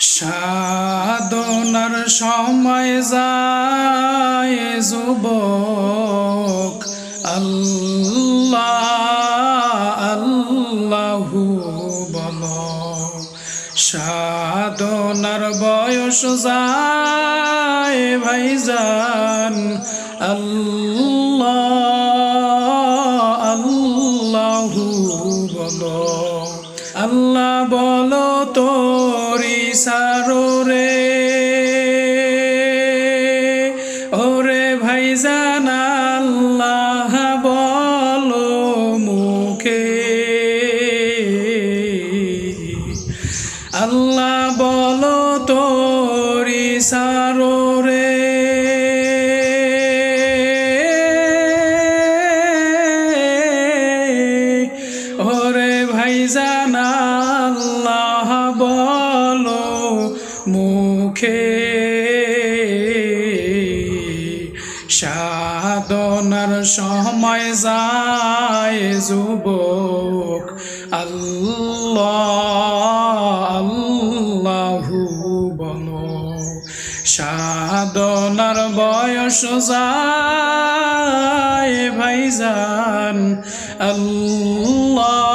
সাধনার সময় যায় যুবক। আল্লাহ, আল্লাহু বল। সাধনার বয়স যায় ভাইজান। আল্লাহ, আল্লাহু বলো। আল্লাহ বল তোরি সারো রে ওরে ভাইজান, আল্লাহ বলো মুখে। আল্লাহ বলো তোরি সারো রে ওরে ভাইজান, আল্লাহ বলো মুখে সাধনার সময় যায় যুবক। আল্লাহ সাধনার বয়স যায় ভাইজান। আল্লাহ